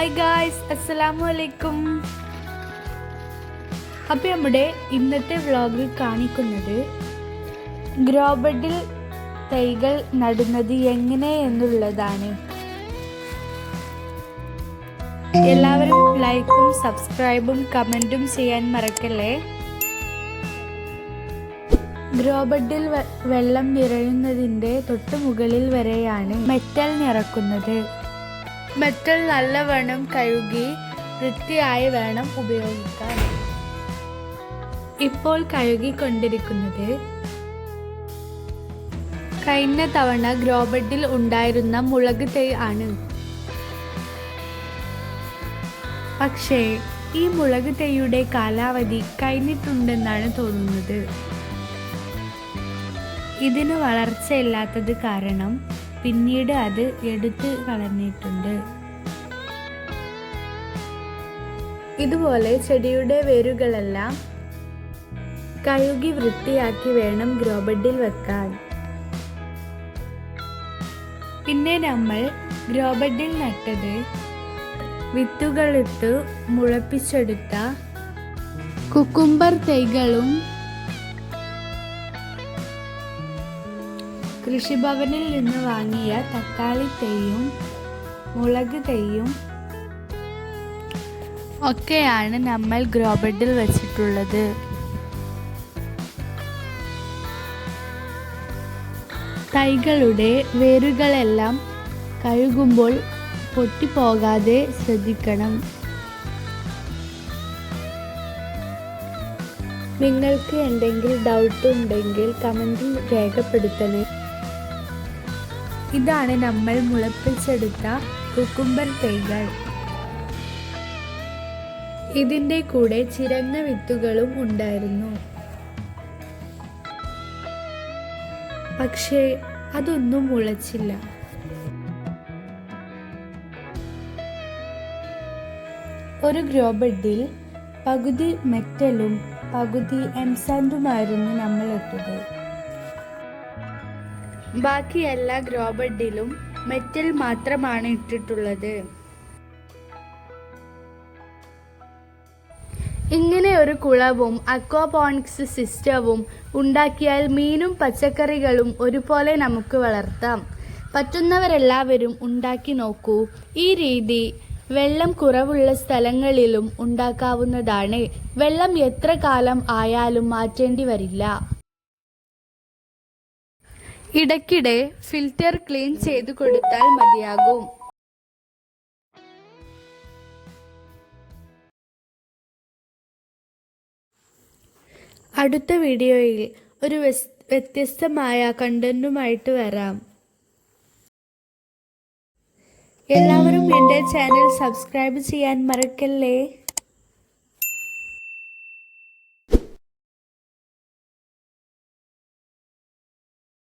Hi guys അസ്സലാമു അലൈക്കും അപ്പോൾ നമ്മുടെ ഇന്നത്തെ വ്ലോഗിൽ കാണിക്കുന്നത് ഗ്രോബഡിൽ തൈകൾ നടുന്നത് എങ്ങനെ എന്നുള്ളതാണ്. എല്ലാവരും ലൈക്കും സബ്സ്ക്രൈബും കമന്റും ചെയ്യാൻ മറക്കല്ലേ? ഗ്രോബഡിൽ വെള്ളം നിറയുന്നതിന്റെ തൊട്ടു മുകളിൽ വരെയാണ് മെറ്റൽ നിറക്കുന്നത്. മെറ്റൽ നല്ലവണ്ണം കഴുകി വൃത്തിയായി വേണം ഉപയോഗിക്കാൻ. ഇപ്പോൾ കഴുകിക്കൊണ്ടിരിക്കുന്നത് കഴിഞ്ഞ തവണ ഗ്രോബഡിൽ ഉണ്ടായിരുന്ന മുളക് തൈ ആണ്. പക്ഷേ ഈ മുളക് തൈയുടെ കാലാവധി കഴിഞ്ഞിട്ടുണ്ടെന്നാണ് തോന്നുന്നത്. ഇതിന് വളർച്ചയില്ലാത്തത് കാരണം പിന്നീട് അത് എടുത്ത് കളഞ്ഞിട്ടുണ്ട്. ഇതുപോലെ ചെടിയുടെ വേരുകളെല്ലാം കഴുകി വൃത്തിയാക്കി വേണം ഗ്രോബഡിൽ വെക്കാൻ. പിന്നെ നമ്മൾ ഗ്രോബഡിൽ നട്ടത് വിത്തുകളിട്ട് മുളപ്പിച്ചെടുത്ത കുക്കുംബർ തൈകളും കൃഷിഭവനിൽ നിന്ന് വാങ്ങിയ തക്കാളി തൈയും മുളക് തൈയും ഒക്കെയാണ് നമ്മൾ ഗ്രോബഡിൽ വെച്ചിട്ടുള്ളത്. തൈകളുടെ വേരുകളെല്ലാം കഴുകുമ്പോൾ പൊട്ടിപ്പോകാതെ ശ്രദ്ധിക്കണം. നിങ്ങൾക്ക് എന്തെങ്കിലും ഡൗട്ട് ഉണ്ടെങ്കിൽ കമന്റിൽ രേഖപ്പെടുത്തണേ. ഇതാണ് നമ്മൾ മുളപ്പിച്ചെടുത്ത കുക്കുംബർ തൈകൾ. ഇതിന്റെ കൂടെ ചിരങ്ങ വിത്തുകളും ഉണ്ടായിരുന്നു. പക്ഷേ അതൊന്നും മുളച്ചില്ല. ഒരു ഗ്രോബഡിൽ പകുതി മെറ്റലും പകുതി എംസാൻഡുമായിരുന്നു നമ്മൾ ഇട്ടത് ബാക്കി എല്ലാ ഗ്രോബഡിലും മെറ്റൽ മാത്രമാണ് ഇട്ടിട്ടുള്ളത്. ഇങ്ങനെ ഒരു കുളവും അക്വാപോണിക്സ് സിസ്റ്റവും ഉണ്ടാക്കിയാൽ മീനും പച്ചക്കറികളും ഒരുപോലെ നമുക്ക് വളർത്താം. പറ്റുന്നവരെല്ലാവരും ഉണ്ടാക്കി നോക്കൂ. ഈ രീതി വെള്ളം കുറവുള്ള സ്ഥലങ്ങളിലും ഉണ്ടാക്കാവുന്നതാണ്. വെള്ളം എത്ര കാലം ആയാലും മാറ്റേണ്ടി വരില്ല. ഇടയ്ക്കിടെ ഫിൽറ്റർ ക്ലീൻ ചെയ്തു കൊടുത്താൽ മതിയാകും. അടുത്ത വീഡിയോയിൽ ഒരു വ്യത്യസ്തമായ കണ്ടന്റുമായിട്ട് വരാം. എല്ലാവരും എന്റെ ചാനൽ സബ്സ്ക്രൈബ് ചെയ്യാൻ മറക്കല്ലേ?